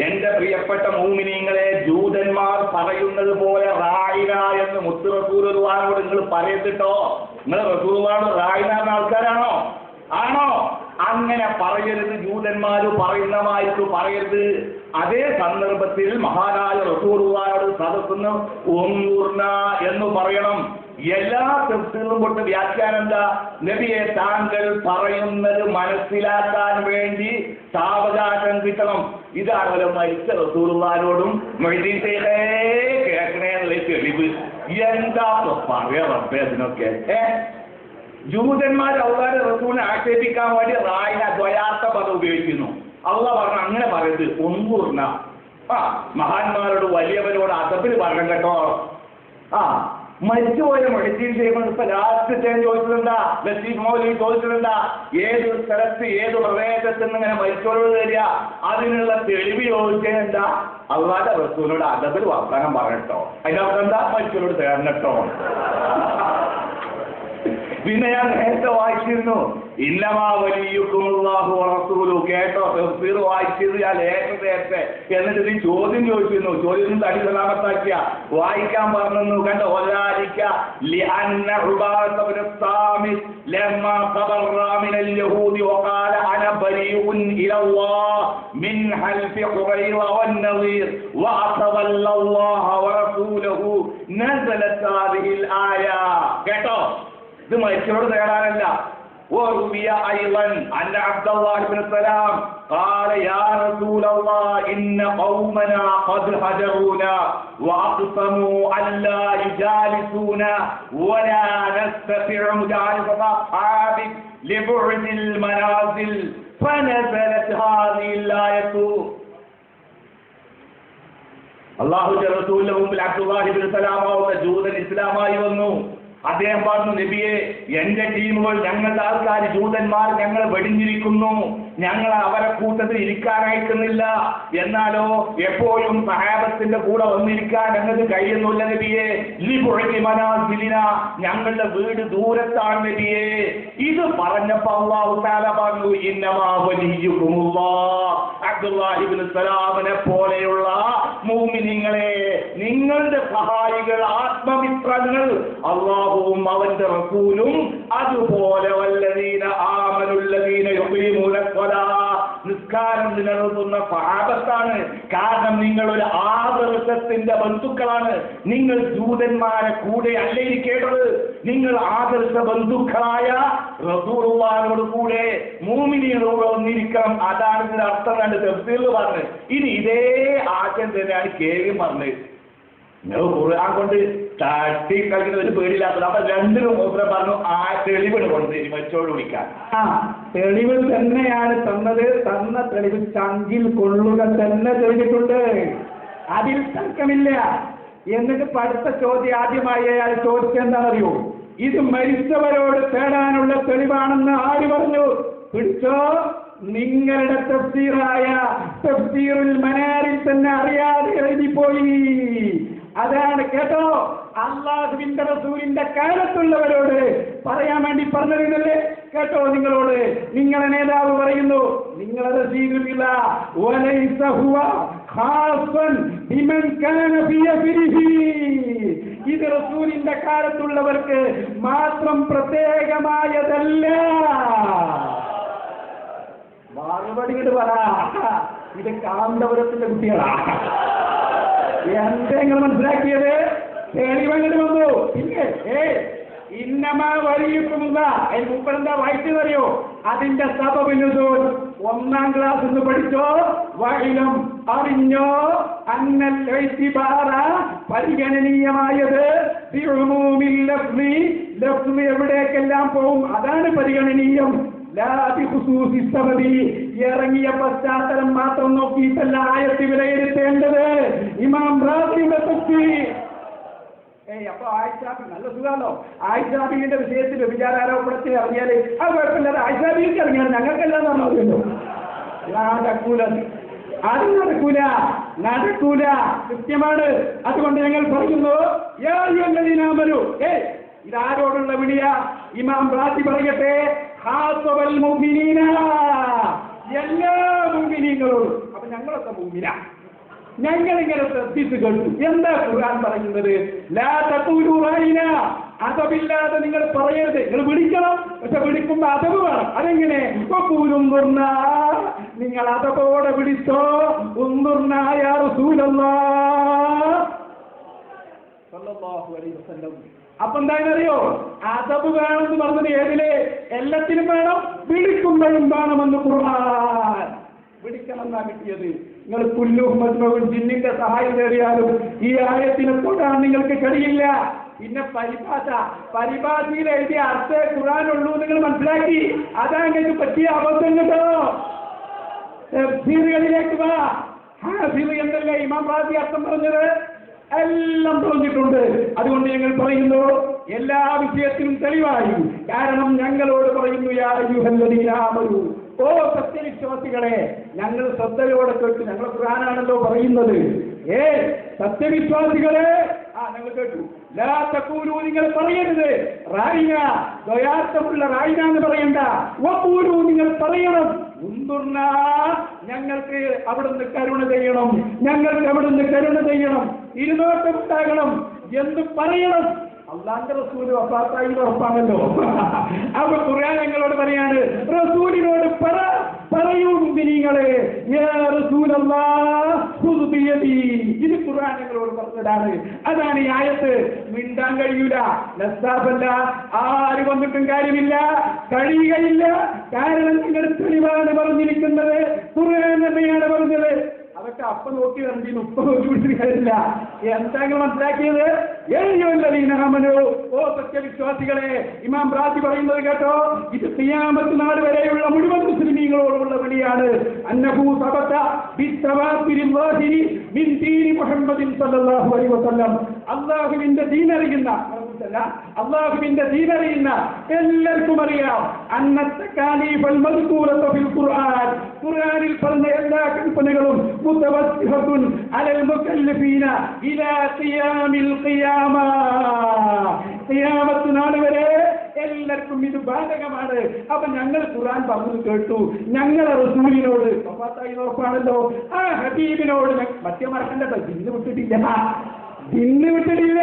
എന്റെ പ്രിയപ്പെട്ട മൂമിനീങ്ങളെ ജൂതന്മാർ പറയുന്നത് പോലെ റായിന എന്ന് മുത്ത് റസൂലുള്ളാഹിനോട് നിങ്ങൾ പറയത്തിട്ടോ? നിങ്ങൾ റസൂർവാണ് റായിന എന്ന ആൾക്കാരാണോ? ആണോ? അങ്ങനെ പറയരുത് ജൂതന്മാര് പറയുന്നമായിട്ട് പറയരുത്. അതേ സന്ദർഭത്തിൽ മഹാനായ റസൂർവാനോട് സദസ്സെന്ന് ഒന്നൂർണ എന്ന് പറയണം. എല്ലാ തൃപ്തികളും കൊണ്ട് വ്യാഖ്യാനം എന്താ? നബിയെ താങ്കൾ പറയുന്നത് മനസ്സിലാക്കാൻ വേണ്ടി സാവകാശം കിട്ടണം. ഇതാണ് അവരെ മരിച്ച റസൂർമാരോടും മൊയ്തീൻ ശൈഖേ കേൾക്കണേ എന്നുള്ള തെളിവ്. എന്താ പറയാ റബ്ബേ അതിനൊക്കെ. ജൂതന്മാർ അള്ളാന്റെ റസൂലിനെ ആക്ഷേപിക്കാൻ വേണ്ടി റായിന ദ്വയാർത്ഥ പദം ഉപയോഗിക്കുന്നു. അള്ള പറഞ്ഞു അങ്ങനെ പറയരുത്. ഒന്നൂർണ ആ മഹാന്മാരോട് വലിയവരോട് അതപ്പിൽ പറഞ്ഞു കേട്ടോ. ആ മരിച്ചുപോയ മെഡിസിൻ ചെയ്യുമ്പോൾ ഇപ്പൊ ലാസ്റ്റ് ടൈം ചോദിച്ചിട്ടുണ്ടാ ലത്തീഫ് മൗലി ചോദിച്ചിട്ടുണ്ടാ ഏത് സ്ഥലത്ത് ഏത് പ്രദേശത്ത് ഇങ്ങനെ മരിച്ചോളൂ തരിക? അതിനുള്ള തെളിവ് ചോദിച്ചാൽ എന്താ? അള്ളാന്റെ റസൂലോട് അതബിൽ വർത്താനം പറഞ്ഞിട്ടോ. അതിനകത്ത് എന്താ? മരിച്ചോളോട് തേർന്നിട്ടോ പിന്നെ ഞാൻ നേരത്തെ വായിച്ചിരുന്നു ഇന്നമാ വലിയുക്കുമുള്ളാഹു റസൂലു കേട്ടോ തഫ്സീർ വായിച്ചത് ഞാൻ നേരത്തെ നേരത്തെ എന്നിട്ട് നീ ചോദ്യം ചോദിച്ചിരുന്നു ചോദ്യം തടി സലാമത്താക്കിയ വായിക്കാൻ പറഞ്ഞു കണ്ടോ ഒരാലിക്ക لأن عبادة بن الصامت لما تبرأ من اليهود وقال أنا بريء إلى الله من حلف قريظة والنظير وأتولى الله ورسوله نزلت هذه الآية കേട്ടോ ഇത് മരിച്ചവരോട് തേടാനല്ല وروي أيضا أن عبد الله بن سلام قال يا رسول الله إن قومنا قد هجرونا وأقسموا أن لا يجالسونا ولا نستطيع مجالسة أصحابك لبعد المنازل فنزلت هذه الآية അള്ളാഹുന്റെ റസൂലിന്റെ മുമ്പിൽ അബ്ദുല്ലാഹിബിൻ സലാമാവുന്ന ജൂതൻ ഇസ്ലാമായി വന്നു അദ്ദേഹം പറഞ്ഞു നബിയെ എന്റെ ടീമുകൾ ഞങ്ങളുടെ ആൾക്കാർ ജൂതന്മാർ ഞങ്ങൾ വെടിഞ്ഞിരിക്കുന്നു. ഞങ്ങൾ അവരെ കൂട്ടത്തിൽ ഇരിക്കാനായിക്കുന്നില്ല എന്നാലോ എപ്പോഴും സഹാബത്തിന്റെ കൂടെ വന്നിരിക്കാൻ ഞങ്ങൾക്ക് കഴിയുന്നില്ല നബിയെ. മനാസിലിന ഞങ്ങളുടെ വീട് ദൂരത്താണ് നബിയെ. ഇത് പറഞ്ഞപ്പോ പറഞ്ഞു പോലെയുള്ള മൂമിനിങ്ങളെ നിങ്ങളുടെ സഹായികൾ ആത്മമിത്രങ്ങൾ അള്ളാഹുവും അവന്റെ റസൂലും അതുപോലെ വല്ലതീന ആമനുള്ളതീന യുഖീമൂന നിസ്കാരം നിലനിർത്തുന്ന സഹാബത്താണ് കാരണം നിങ്ങൾ ഒരു ആദർശത്തിന്റെ ബന്ധുക്കളാണ്. നിങ്ങൾ ജൂതന്മാരെ കൂടെ അല്ല ഇരിക്കേണ്ടത് നിങ്ങൾ ആദർശ ബന്ധുക്കളായ റസൂറുള്ളാനോട് കൂടെ മൂമിനിയോട് ഒന്നിരിക്കണം അതാണ് ഇതിന്റെ അർത്ഥം കണ്ട് തെഫ്സീറിൽ പറഞ്ഞത്. ഇനി ഇതേ ആശയം തന്നെയാണ് കേവി പറഞ്ഞത്. നിങ്ങൾ ഖുർആൻ കൊണ്ട് തട്ടി കളിക്കുന്ന ഒരു പേടിയില്ലാത്തത്. അപ്പൊ രണ്ടിനും മൂത്ര പറഞ്ഞു ആ തെളിവ് കൊണ്ട് മറ്റോട് വിളിക്കാൻ. ആ തെളിവ് തന്നെയാണ് തന്നത്. തന്ന തെളിവ് ചങ്കിൽ കൊള്ളുക തന്നെ ചെയ്തിട്ടുണ്ട്. അതിൽ തർക്കമില്ല. എന്നിട്ട് പഠിത്ത ചോദ്യം ആദ്യമായി അയാൾ ചോദിച്ചെന്താണെന്നറിയോ ഇത് മരിച്ചവരോട് തേടാനുള്ള തെളിവാണെന്ന് ആര് പറഞ്ഞു? പിടിച്ചോ? നിങ്ങളുടെ തഫ്സീറായ തഫ്സീറുൽ മനാരിൽ തന്നെ അറിയാതെ എഴുതിപ്പോയി. അതാണ് കേട്ടോ. അള്ളാഹുവിന്റെ റസൂലിന്റെ കാലത്തുള്ളവരോട് പറയാൻ വേണ്ടി പറഞ്ഞിരുന്നല്ലേ കേട്ടോ നിങ്ങളോട്. നിങ്ങളെ നേതാവ് പറയുന്നു നിങ്ങളെ ജീവിതമില്ല ഇത് റസൂലിന്റെ കാലത്തുള്ളവർക്ക് മാത്രം പ്രത്യേകമായതല്ല. മറുപടി പറ ഇത് കാന്തപുരത്തിന്റെ കുട്ടികളാ. എന്താ നിങ്ങൾ മനസ്സിലാക്കിയത്? തെളിവങ്ങട് വന്നു. പിന്നെ ഏ ഇന്നമാ വഴിയിട്ടുമില്ല അതിന് വായിച്ചതറിയോ അതിന്റെ സബബിനുദൂൻ ഒന്നാം ക്ലാസ് എന്ന് പഠിച്ചോ? വഴിലും അറിഞ്ഞോ? അന്നൽ എഴുത്തിബാറ പരിഗണനീയമായത് ലക്ഷ്മി ലഫ്ള് എവിടേക്കെല്ലാം പോവും? അതാണ് പരിഗണനീയം. ഇറങ്ങിയ പശ്ചാത്തലം മാത്രം നോക്കിയിട്ടല്ല ആയത്ത് വിലയിരുത്തേണ്ടത്. ഇമാം റാസിയുടെ ഏയ് അപ്പൊ ആയിഷാബി നല്ല സുഖാണോ ആയിഷാബിന്റെ വിഷയത്തിൽ വിചാരാരോപണത്തിൽ ഇറങ്ങിയാൽ അത് കുഴപ്പമില്ലാതെ ആയിഷാബിക്ക് ഇറങ്ങിയാൽ ഞങ്ങൾക്കെല്ലാം പറഞ്ഞല്ലോ നടക്കൂല അത് നടക്കൂല. നടക്കൂല. കൃത്യമാണ്. അതുകൊണ്ട് ഞങ്ങൾ പറയുന്നു യാമരു ഏ ഇതാരോടുള്ള വിളിയ? ഇമാം റാസി പറയട്ടെ. എല്ലാ മുമ്പിനീങ്ങളോടും അപ്പൊ ഞങ്ങളൊക്കെ മുമ്പിന ഞങ്ങൾ ഇങ്ങനെ ശ്രദ്ധിച്ചു കേട്ടു. എന്താ ഖുർആൻ പറയുന്നത്? ലാ തഖൂലു റഅയ്ന അതബില്ലാതെ നിങ്ങൾ പറയരുത്. നിങ്ങൾ വിളിക്കണം. പക്ഷെ വിളിക്കുമ്പോ അതവ് വേണം. അതെങ്ങനെ? ഉന്തുർന്ന നിങ്ങൾ അതവോടെ വിളിച്ചോ? ഉന്തുർനായ അപ്പൊ എന്താണെന്നറിയോ? അതബ് വേണമെന്ന് പറഞ്ഞത് ഏതിലെ? എല്ലാത്തിനും വേണം. വിളിക്കുമ്പോഴും വേണമെന്ന് ഖുർആൻ. വിളിക്കണമെന്നാ കിട്ടിയത്? നിങ്ങൾ പുല്ലും ജിന്നിന്റെ സഹായം തേടിയാലും ഈ ആയത്തിനെ തൊടാൻ നിങ്ങൾക്ക് കഴിയില്ല. പിന്നെ പരിഭാഷ. പരിഭാഷയിൽ എഴുതിയ അർത്ഥേ ഖുറാനുള്ളൂ നിങ്ങൾ മനസ്സിലാക്കി. അതാ നിങ്ങൾക്ക് പറ്റിയ അബദ്ധം കേട്ടോ. തഫ്സീറുകളിലേക്ക് വാ. ഹാഫിൽ എന്നല്ലേ ഇമാം റാസി അർത്ഥം പറഞ്ഞത്? എല്ലാം പറഞ്ഞിട്ടുണ്ട് അതുകൊണ്ട് ഞങ്ങൾ പറയുന്നു എല്ലാ വിഷയത്തിലും തെളിവായി. കാരണം ഞങ്ങളോട് പറയുന്നു യാ അയ്യുഹല്ലദീന ആമനു. ഓ സത്യവിശ്വാസികളെ ഞങ്ങൾ ശ്രദ്ധയോടെ കേട്ടു. ഞങ്ങൾ ഖുറാനാണല്ലോ പറയുന്നത്. ഏ സത്യവിശ്വാസികളെ? ആ ഞങ്ങൾ കേട്ടു. ലാ തഖൂലു നിങ്ങൾ പറയരുത്. റായിന ദ്വയാർത്ഥമുള്ള റായിന എന്ന് പറയണ്ട. വഖൂലു നിങ്ങൾ പറയണം. മുന്തുർന്ന ഞങ്ങൾക്ക് അവിടുന്ന് കരുണ ചെയ്യണം. ഞങ്ങൾക്ക് അവിടുന്ന് കരുണ ചെയ്യണം. ഉണ്ടാകണം എന്ന് പറയണം? അള്ളാന്റെ റസൂൽ വഫാത്തായി ഉറപ്പാണല്ലോ. അപ്പൊ ഖുർആൻ ഞങ്ങളോട് പറയാണ് റസൂലിനോട് പറ പറയൂ നിങ്ങളെ ഇത് ഖുർആൻ ഞങ്ങളോട് പറഞ്ഞതാണ്. അതാണ് ഈ ആയത്ത്. മിണ്ടാൻ കഴിയൂല. ലസ്താഫല്ല ആര് വന്നിട്ടും കാര്യമില്ല. കഴിയുകയില്ല. കാരണം നിങ്ങൾ തെളിവാണ് പറഞ്ഞിരിക്കുന്നത്. ഖുർആൻ തന്നെയാണ് പറഞ്ഞത്. അതൊക്കെ അപ്പൊ നോക്കി ഇറങ്ങി ഉപ്പ നോക്കി കാര്യമില്ല. എന്താ നിങ്ങൾ മനസ്സിലാക്കിയത് ഓ സത്യവിശ്വാസികളെ ഇമാം ബ്രാജി പറയുന്നത് കേട്ടോ? ഇത് സിയാമത്ത് നാട് വരെയുള്ള മുഴുവൻ മുസ്ലിമീങ്ങളോടുള്ള വിളിയാണ് അന്നഭൂ സബത്ത അള്ളാഹുവിന്റെ വാഹിരി അല്ല, അള്ളാഹുവിന്റെ ദീനറിയുന്ന എല്ലാവർക്കും അറിയാം. അന്നത്തെ കാലീഫൽ മദ്കൂറത്തുൽ ഖുർആൻ. ഖുർആനിൽ പറഞ്ഞ എല്ലാ കൽപ്പനകളും മുതവസ്സിഹത്തുൻ അലൽ മുകല്ലഫീന ഇലാ ഖിയാമിൽ ഖിയാമ. ഖിയാമത്ത് നാൾ വരെ എല്ലാവർക്കും ഇത് ബാധകമാണ്. അപ്പൊ ഞങ്ങൾ ഖുർആൻ പറഞ്ഞു കേട്ടു. ഞങ്ങളെ റസൂലിനോട് ഉറപ്പാണല്ലോ ആ ഹബീബിനോട് മറ്റേ മറക്കണ്ടോ ജിന്ന് വിട്ടിട്ടില്ല. ജിന്ന് വിട്ടിട്ടില്ല.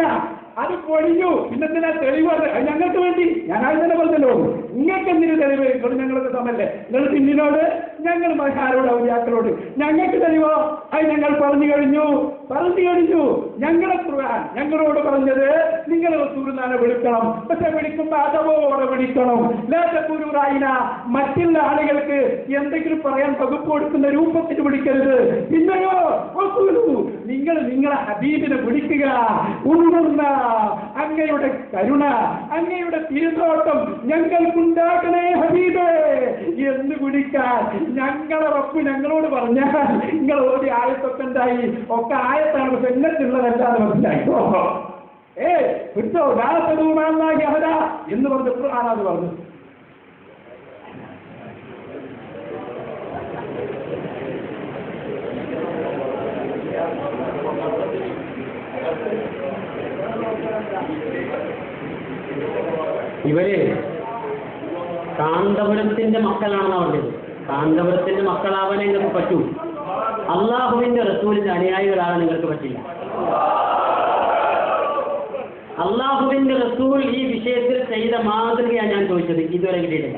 അത് പൊളിഞ്ഞു. പിന്നെന്തിനാ തെളിവ് അത് അത് ഞങ്ങൾക്ക് വേണ്ടി. ഞാൻ ആദ്യം പറഞ്ഞല്ലോ. നിങ്ങൾക്ക് എന്തിനു തെളിവ്? ഇവിടെ ഞങ്ങളൊക്കെ തമ്മല്ലേ നിങ്ങൾ പിന്നിനോട് ഞങ്ങൾ മഹാരോട് ഔലിയാക്കളോട്. ഞങ്ങൾക്ക് തെളിവോ? അത് ഞങ്ങൾ പറഞ്ഞു കഴിഞ്ഞു. പറഞ്ഞു കഴിഞ്ഞു. ഞങ്ങളെ ഖുർആൻ ഞങ്ങളോട് പറഞ്ഞത് നിങ്ങൾ റസൂലിനാണ് വിളിക്കണം. പക്ഷെ വിളിക്കുമ്പോ അതവോടെ വിളിക്കണം. ലേറ്റക്കുരുറായിന മറ്റുള്ള ആളുകൾക്ക് എന്തെങ്കിലും പറയാൻ വകുപ്പ് കൊടുക്കുന്ന രൂപത്തിൽ വിളിക്കരുത്. ഇന്നയോ നിങ്ങൾ നിങ്ങളെ ഹബീബിനെ വിളിക്കുക. ഉണർന്ന അങ്ങയുടെ കരുണ അങ്ങയുടെ തിരുനോട്ടം ഞങ്ങൾക്കുണ്ടാക്കണേ ഹബീബേ. എന്ന് വിളിക്കാൻ ഞങ്ങളെ റബ്ബ് ഞങ്ങളോട് പറഞ്ഞാൽ നിങ്ങൾ ഓടി ആയത്തൊക്കെ എന്തായി ഒക്കെ ആയത്താണ് പക്ഷെ എങ്ങനെയുള്ളതല്ലാതെ മനസ്സിലായിട്ടോ ഏ എന്ന് പറഞ്ഞു ഖുർആനാണ് പറഞ്ഞു. ഇവർ കാന്തപുരത്തിന്റെ മക്കളാണെന്ന് പറഞ്ഞത്. കാന്തപുരത്തിന്റെ മക്കളാവാൻ നിങ്ങൾക്ക് പറ്റൂ. അള്ളാഹുവിന്റെ റസൂലിന്റെ അനുയായികളാണ് നിങ്ങൾക്ക് പറ്റില്ല. അള്ളാഹുവിന്റെ റസൂൽ ഈ വിഷയത്തിൽ ചെയ്ത മാതൃകയാണ് ഞാൻ ചോദിച്ചത്. ഇതുവരെ കിട്ടിയിട്ടില്ല.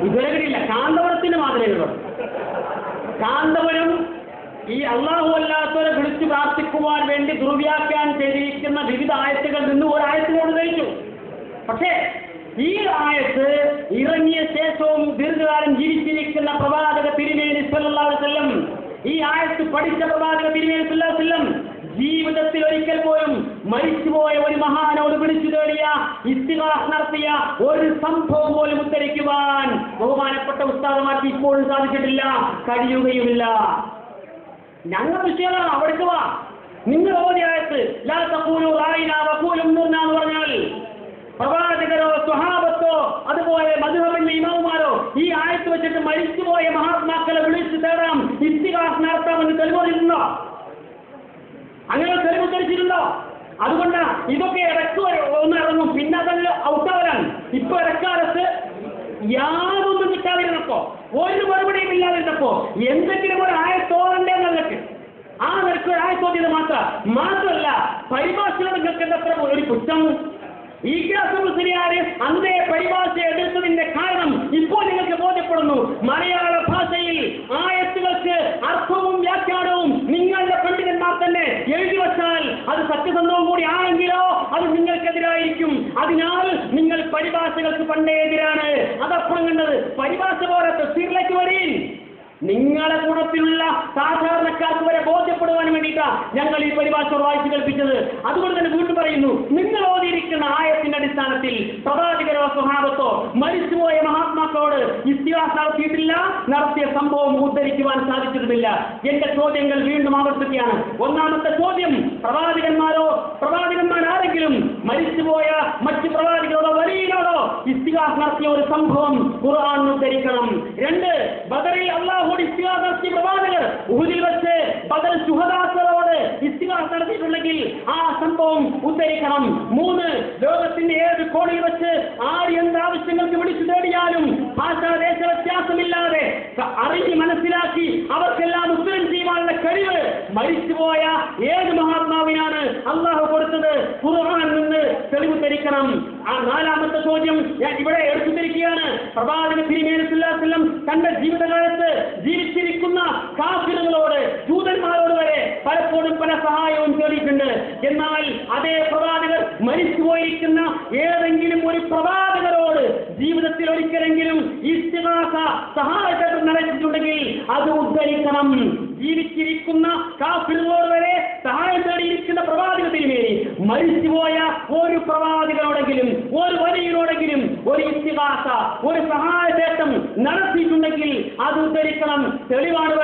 ഇതുവരെ കിട്ടിയില്ല കാന്തപുരത്തിന്റെ മാതൃകയുള്ളൂ കാന്തപുരം ഈ അള്ളാഹു അല്ലാത്തവരെ വിളിച്ചു പ്രാർത്ഥിക്കുവാൻ വേണ്ടി ദുർവ്യാഖ്യാനം ചെയ്തിരിക്കുന്ന വിവിധ ആയത്തുകളിൽ നിന്ന് ഒരു ആയത്തിനോട് കഴിച്ചു പക്ഷേ ഈ ആയത്ത് ഇറങ്ങിയ ശേഷവും ദീർഘകാലം ജീവിച്ചിരിക്കുന്ന പ്രവാചക തിരുമേനി വസല്ലം ഈ ആയത്ത് പഠിച്ച പ്രവാചക തിരുമേനി സല്ലല്ലാഹു ജീവിതത്തിൽ ഒരിക്കൽ പോലും മരിച്ചുപോയ ഒരു മഹാനോട് വിളിച്ചു തേടിയ ഇസ്തിഹാസ് നടത്തിയ ഒരു സംഭവം പോലും ഉദ്ധരിക്കുവാൻ ബഹുമാനപ്പെട്ട ഉസ്താദമാർക്ക് ഇപ്പോഴും സാധിച്ചിട്ടില്ല കഴിയുകയുമില്ല. ഞങ്ങൾ വിഷയമാണ് അവിടേക്ക് വാ. നിങ്ങൾ ഓതിയായത്ത് ലാ തഖൂലു റായിന വഖൂലു മുർന എന്ന് പറഞ്ഞാൽ പ്രവാചകരോ സ്വഹാബത്തോ അതുപോലെ മധുഹബിന്റെ ഇമാവുമാരോ ഈ ആയത്ത് വെച്ചിട്ട് മരിച്ചുപോയ മഹാത്മാക്കളെ വിളിച്ചു തേടാം. ഇത്തിഹാസ് നടത്താമെന്ന് തെളിവുണ്ടോ അങ്ങനെ തെളിവ് അതുകൊണ്ട് ഇതൊക്കെ ഇടയ്ക്ക് ഒന്ന് ഇറങ്ങും. പിന്നെ അതല്ല ഔട്ടാവലാണ് ഇപ്പൊ ഇടക്കാലത്ത് യാതൊന്നും കിട്ടാതിരുന്നപ്പോ ഒരു മറുപടിയും ഇല്ലാതിരുന്നപ്പോ എന്തെങ്കിലും ഒരു ആയത്തോറണ്ടേ നിങ്ങൾക്ക് ആ നിനക്ക് ഒരു ആയത്തോതിയത് മാത്രം മാത്രമല്ല പരിഭാഷയിൽ നിങ്ങൾക്ക് എന്തത്ര ഒരു കുറ്റം? ഈ മുസ്ലിയാര് അന്നേ പരിഭാഷ എടുത്തതിന്റെ കാരണം ഇപ്പോൾ നിങ്ങൾക്ക് ബോധ്യപ്പെടുന്നു. മലയാള ഭാഷയിൽ ആയത്തുകൾക്ക് അർത്ഥവും വ്യാഖ്യാനവും നിങ്ങളുടെ പണ്ഡിതന്മാർ തന്നെ എഴുതി അത് സത്യസന്ധവും കൂടി ആണെങ്കിലോ അത് നിങ്ങൾക്കെതിരായിരിക്കും. അതിനാൽ നിങ്ങൾ പരിഭാഷകൾക്ക് പണ്ടേ എതിരാണ്. അതപ്പുറം കണ്ടത് പരിഭാഷ പോരാത്ത തസ്സീറിലേക്ക് വരീൻ നിങ്ങളെ കൂടത്തിലുള്ള സാധാരണക്കാർക്ക് വരെ ബോധ്യപ്പെടുവാൻ വേണ്ടിയിട്ടാണ് ഞങ്ങൾ ഈ പരിഭാഷ വായിച്ചു കൽപ്പിച്ചത് അതുകൊണ്ട് തന്നെ വീണ്ടും പറയുന്നു നിങ്ങൾ ഓതിയിരിക്കുന്ന ആയത്തിന്റെ അടിസ്ഥാനത്തിൽ പ്രവാചകരോ സ്വഭാവത്തോ മരിച്ചുപോയ മഹാത്മാക്കളോട് നടത്തിയിട്ടില്ല നടത്തിയ സംഭവം ഉദ്ധരിക്കുവാൻ സാധിച്ചതുമില്ല. എന്റെ ചോദ്യങ്ങൾ വീണ്ടും ആവർത്തിക്കുകയാണ്. ഒന്നാമത്തെ ചോദ്യം പ്രവാചകന്മാരോ പ്രവാചകന്മാരാരെങ്കിലും മരിച്ചുപോയ മറ്റ് പ്രവാചകരോടോ വലിയോടോ ഇസ്തിഹാസ് നടത്തിയ ഒരു സംഭവം ഖുർആൻ ഉദ്ധരിക്കണം? രണ്ട് ബദറിൽ നടത്തിയ പ്രവാചകർ ഉഹുദിൽ വെച്ച് ബദർ ശുഹദാക്കളോട് ഇസ്തിഹാസ് നടത്തിയിട്ടുണ്ടെങ്കിൽ ആ സംഭവം ഉദ്ധരിക്കണം. മൂന്ന് ലോകത്തിന്റെ ഏത് കോണിൽ വെച്ച് ആര് എന്ത് ആവശ്യങ്ങൾക്ക് വിളിച്ചു തേടിയാലും ഭാഷാദേശ വ്യത്യാസമില്ലാതെ അറിഞ്ഞ് മനസ്സിലാക്കി അവർക്കെല്ലാം ഉത്തരം ചെയ്യുവാനുള്ള കഴിവ് മരിച്ചുപോയ ഏത് മഹാത്മാവിനാണ് അള്ളാഹു കൊടുത്തത്? ഖുർആൻ നിന്ന് തെളിവ് ധരിക്കണം ആ നാലാമത്തെ ചോദ്യം ഞാൻ ഇവിടെ എടുത്തു തിരിക്കുകയാണ് പ്രവാചക തിരുമേനിസ്ലാസ്ലം തന്റെ ജീവിതകാലത്ത് ജീവിച്ചിരിക്കുന്ന കാഫിറുകളോട് ജൂതന്മാരോട് വരെ പലപ്പോഴും പല സഹായവും തേടിയിട്ടുണ്ട് എന്നാൽ അതേ പ്രവാചകർ മരിച്ചുപോയിരിക്കുന്ന ഏതെങ്കിലും ഒരു പ്രവാചകരോട് ജീവിതത്തിൽ ഒരിക്കലെങ്കിലും ഇസ്തിഹാസ സഹായത്തെ നടത്തിയിട്ടുണ്ടെങ്കിൽ അത് ഉദ്ധരിക്കണം. ജീവിച്ചിരിക്കുന്ന കാഫിറുകളോട് വരെ സഹായം തേടിയിരിക്കുന്ന പ്രവാചക തിരുമേനി മരിച്ചുപോയ ഒരു പ്രവാചകനോടെങ്കിലും ഒരു വലിയനോടെങ്കിലും ഒരു ഇത്തിഹാസ ഒരു സഹായതേട്ടം നടത്തിയിട്ടുണ്ടെങ്കിൽ അത് ഉദ്ധരിക്കണം. തെളിവാണ്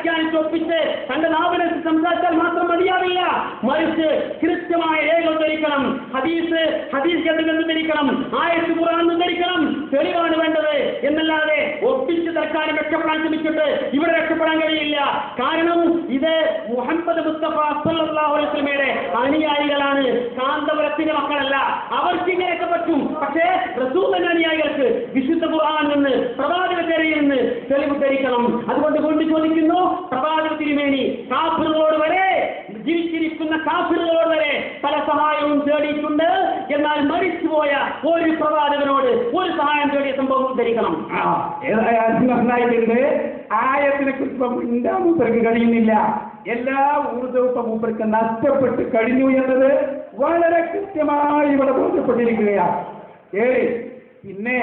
വ്യാഖ്യാനിച്ച് ഒപ്പിച്ച് തന്റെ നാവിനെ സംസാരിച്ചാൽ മാത്രം മതിയാവില്ല. മറിച്ച് കൃത്യമായ രേഖ ഉദ്ധരിക്കണം ഹദീസ് ഹദീസ് ഗ്രന്ഥങ്ങൾ ഉദ്ധരിക്കണം ആയത്ത് ഖുർആൻ ഉദ്ധരിക്കണം തെളിവാണ് വേണ്ടത്. എന്നല്ലാതെ ഒപ്പിച്ച് തൽക്കാലം രക്ഷപ്പെടാൻ ശ്രമിച്ചിട്ട് ഇവിടെ രക്ഷപ്പെടാൻ കഴിയില്ല. കാരണം ഇത് മുഹമ്മദ് മുസ്തഫ അനുയായികളാണ്. കാന്തപുരത്തിന്റെ മക്കളല്ല. അവർക്ക് ഇങ്ങനെയൊക്കെ പറ്റും. പക്ഷേ റസൂലിന്റെ അനുയായികൾക്ക് വിശുദ്ധ കുറാൻ നിന്ന് പ്രവാചക ചര്യയിൽ നിന്ന് തെളിവ് ധരിക്കണം. അതുകൊണ്ട് കൊണ്ട് ചോദിക്കുന്നു പ്രവാചക തിരുമേനി കാഫിറുകളോട് വരെ ജീവിച്ചിരിക്കുന്ന കാഫിറുകളോട് വരെ പല സഹായവും തേടിയിട്ടുണ്ട്. എന്നാൽ മരിച്ചുപോയ ഒരു പ്രവാചകനോട് ഒരു സഹായം തേടിയ സംഭവം ധരിക്കണം ആ ഏതായാലും നന്നായിട്ടുണ്ട് ആയത്തിനെ കുറിച്ച് കഴിയുന്നില്ല. എല്ലാ ഊർജവും മൂപ്പർക്ക് നഷ്ടപ്പെട്ട് കഴിഞ്ഞു എന്നത് വളരെ കൃത്യമായി ഇവിടെ ബോധ്യപ്പെട്ടിരിക്കുകയാണ് ഏ പിന്നെ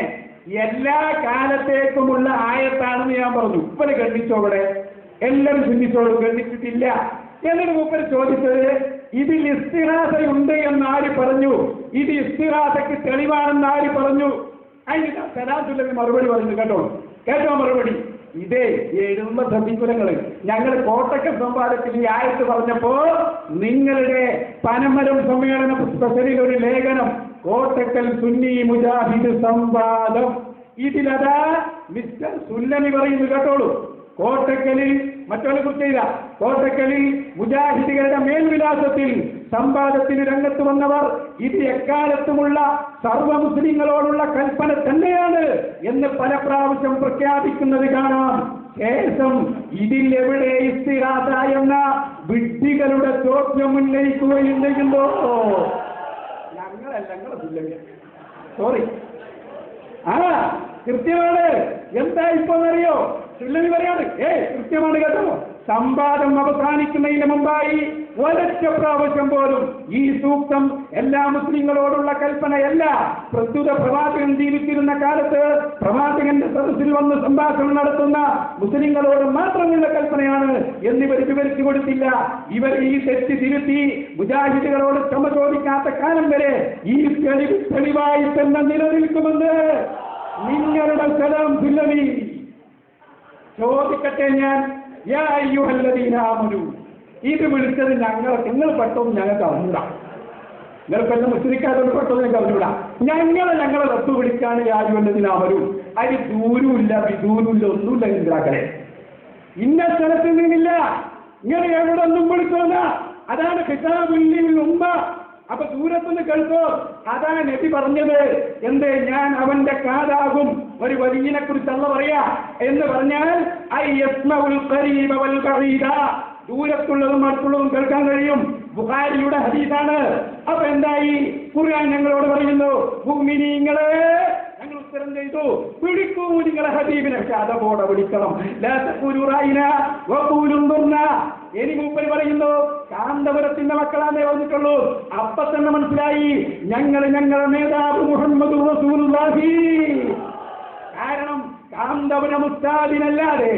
എല്ലാ കാലത്തേക്കുമുള്ള ആയത്താണെന്ന് ഞാൻ പറഞ്ഞു. ഇപ്പനെ കണ്ടിച്ചോ ഇവിടെ എല്ലാവരും ചിന്തിച്ചോളും ഗണ്ണിച്ചിട്ടില്ല എന്നിട്ട് മുപ്പർ ചോദിച്ചത് ഇതിൽ ഇസ്തിഹാസയുണ്ട് എന്ന് ആര് പറഞ്ഞു? ഇത് ഇസ്തിഹാസയ്ക്ക് തെളിവാണെന്ന് ആര് പറഞ്ഞു? അതിന് സലാത്തുല്ലവി മറുപടി പറഞ്ഞു കേട്ടോ. കേട്ടോ മറുപടി? ഇതേ എഴുതുന്ന സമീപനങ്ങൾ ഞങ്ങൾ കോട്ടക്കൽ സംവാദത്തിൽ ഈ ആയത്ത് പറഞ്ഞപ്പോ നിങ്ങളുടെ പനമരം സമ്മേളന സ്പെഷ്യലിൽ ഒരു ലേഖനം കോട്ടക്കൽ സുന്നി മുജാഹിദ് സംവാദം. ഇതിലതാ മിസ്റ്റർ സുല്ലമി പറയുന്നു കേട്ടോളൂ. കോട്ടക്കലിൽ മറ്റൊരു കുറ്റയില്ല കോട്ടക്കലിൽ മുജാഹിദികളുടെ മേൽവിലാസത്തിൽ സംവാദത്തിന് രംഗത്ത് വന്നവർ ഇത് എക്കാലത്തുമുള്ള സർവ മുസ്ലിങ്ങളോടുള്ള കൽപ്പന തന്നെയാണ് എന്ന് പല പ്രാവശ്യം പ്രഖ്യാപിക്കുന്നത് കാണാം. ശേഷം ഇതിൽ എവിടെ ഇസ്തിഹാസ എന്ന വിഡ്ഢികളുടെ ചോദ്യം ഉന്നയിക്കുകയും ഞങ്ങളല്ല ഞങ്ങളെ സോറി ആ കൃത്യമാണ്. എന്താ ഇപ്പൊ അറിയോ ചുല്ലമി പറയാണ് ഏ കൃത്യമാണ് കേട്ടോ. സംവാദം അവസാനിക്കുന്നതിന് മുമ്പായി ഒരൊറ്റ പ്രാവശ്യം പോലും ഈ സൂക്തം എല്ലാ മുസ്ലിങ്ങളോടുള്ള കൽപ്പനയല്ല. പ്രസ്തുത പ്രവാചകൻ ജീവിച്ചിരുന്ന കാലത്ത് പ്രവാചകന്റെ സദസ്സിൽ വന്ന് സംഭാഷണം നടത്തുന്ന മുസ്ലിങ്ങളോട് മാത്രമുള്ള കൽപ്പനയാണ് എന്നിവർ വിവരിച്ചു കൊടുത്തില്ല. ഇവർ ഈ തെറ്റ് തിരുത്തി മുജാഹിദികളോട് ക്ഷമ ചോദിക്കാത്ത കാലം വരെ ഈ തെളിവ് തെളിവായി തന്നെ നിലനിൽക്കുമെന്ന് നിങ്ങളുടെ സ്ഥലം സുല്ലമി ചോദിക്കട്ടെ ഞാൻ? യാ ഇത് വിളിച്ചത് ഞങ്ങൾ നിങ്ങൾ പെട്ടെന്ന് ഞങ്ങൾക്ക് അറിഞ്ഞൂടാ. പെട്ടെന്ന് മുസ്ലിക്കാരോട് പെട്ടെന്ന് ഞങ്ങൾക്ക് അറിഞ്ഞൂടാ. ഞങ്ങളെ ഞങ്ങളെ റബ്ബ് വിളിക്കാണ് യാ അയ്യുഹല്ലദീനാമനു അതിന് ദൂരമില്ല വിദൂരമില്ല ഒന്നുമില്ല ഇന്ദ്രാക്കളെ. ഇന്ന സ്ഥലത്ത് നിന്നില്ല. ഇങ്ങനെ എവിടെ ഒന്നും വിളിക്കുന്ന അതാണ് കിതാബുല്ലിൽ ഉമ്മ അപ്പൊ ദൂരത്തുനിന്ന് കേൾക്കോ? അതാ നബി പറഞ്ഞത്. എന്ത്? ഞാൻ അവന്റെ കാതാകും. ഒരു വലിയനെ കുറിച്ച് അല്ല പറയാ. എന്ന് പറഞ്ഞാൽ ദൂരത്തുള്ളതും അടുത്തുള്ളതും കേൾക്കാൻ കഴിയും. ബുഹാരിയുടെ ഹദീസാണ്. അപ്പൊ എന്തായി? ഖുർആൻ ഞങ്ങളോട് പറയുന്നു ഭൂമിനിങ്ങളെ ഞങ്ങൾ ഉത്തരം ചെയ്തു. വിളിക്കൂ നിങ്ങളെ ഹബീബിനെ. അതോടെ വിളിക്കണം. ഇനി മൂപ്പര് പറയുന്നു കാന്തപുരത്തിന്റെ മക്കളാന്നേ പറഞ്ഞിട്ടുള്ളൂ. അപ്പൊ തന്നെ മനസ്സിലായി ഞങ്ങൾ ഞങ്ങളുടെ നേതാവ് മുഹമ്മദ് റസൂലുള്ളാഹി. കാരണം കാന്തപുരം ഉസ്താദിനല്ലാതെ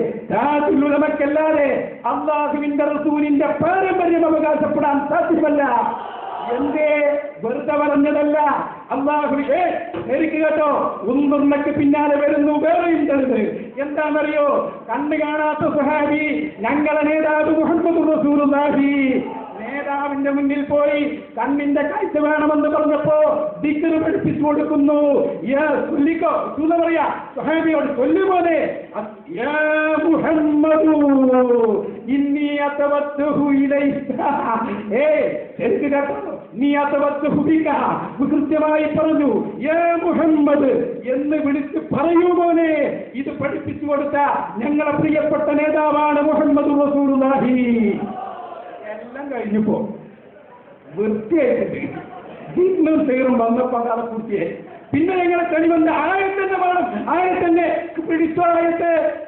അള്ളാഹുവിന്റെ റസൂലിന്റെ പാരമ്പര്യം അവകാശപ്പെടാൻ സാധ്യമല്ല. എന്തേ? വെറുതെ പറഞ്ഞതല്ല. അള്ളാഹുഷേ എനിക്ക് കേട്ടോ ഉന്നുണ്ണക്ക് പിന്നാലെ വരുന്നു വേറെയും തരുത് എന്താണെന്നറിയോ? കണ്ണ് കാണാത്ത സുഹാബി ഞങ്ങളെ നേതാവ് മുഹമ്മദ് റസൂലുള്ളാഹി. നേതാവിന്റെ മുന്നിൽ പോയി കണ്ണിന്റെ കാഴ്ച വേണമെന്ന് പറഞ്ഞപ്പോ ദിക്കറ് പഠിപ്പിച്ചു കൊടുക്കുന്നു. ചൊല്ലിക്കോ. എന്ന് പറയാ. സുഹാബിയോട് യാ മുഹമ്മദു ഇന്നി ഏ ശരിക്ക് കേട്ടോ. നീ കൃത്യമായി പറഞ്ഞു ഏ മുഹമ്മദ് എന്ന് വിളിച്ച് പറയൂ മോനെ. ഇത് പഠിപ്പിച്ചു കൊടുത്ത ഞങ്ങളെ പ്രിയപ്പെട്ട നേതാവാണ് മുഹമ്മദ് റസൂലുള്ളാഹി. എല്ലാം കഴിഞ്ഞപ്പോ വൃത്തിയായിട്ട് ഇന്നും സീറും വന്നപ്പോ അതാണ് പൂർത്തിയായി. പിന്നെ ഞങ്ങളെ തെളിവെന്താ ആയത്തന്നെ വേണം. ആയത്തന്നെ പിടിച്ചോ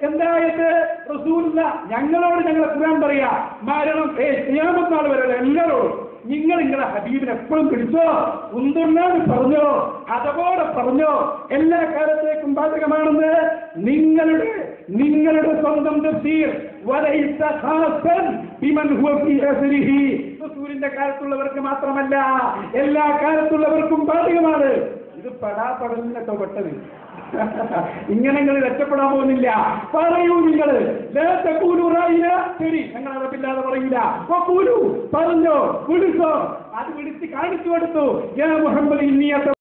എന്തായത് റസൂല ഞങ്ങളോട് ഞങ്ങളെ ഖുർആൻ പറയാ. മരണം ഏ ചെയ്യാമത്താൾ വരെ എല്ലാവരോടും നിങ്ങൾ നിങ്ങളെ ഹബീബിനെ എപ്പോഴും പിടിച്ചോ ഉന്തുണ്ണാന്ന് പറഞ്ഞോ അതപോലെ പറഞ്ഞോ എല്ലാ കാലത്തേക്കും ബാധകമാണെന്ന് നിങ്ങളുടെ നിങ്ങളുടെ സ്വന്തം തഫ്സീർ. റസൂലിന്റെ കാലത്തുള്ളവർക്ക് മാത്രമല്ല എല്ലാ കാലത്തുള്ളവർക്കും ബാധകമാണ്. ഇത് പെടാപ്പടലിനൊക്കെ പെട്ടത് ഇങ്ങനെ നിങ്ങൾ രക്ഷപ്പെടാൻ പോകുന്നില്ല. പറയൂ നിങ്ങൾ. ശരി ഞങ്ങൾ അറബില്ലാതെ പറയില്ല. പറഞ്ഞോ വിളിച്ചോ. അത് വിളിച്ച് കാണിച്ചു കൊടുത്തു. ഞാൻ മുഹമ്മദ് ഇന്നിയത്തെ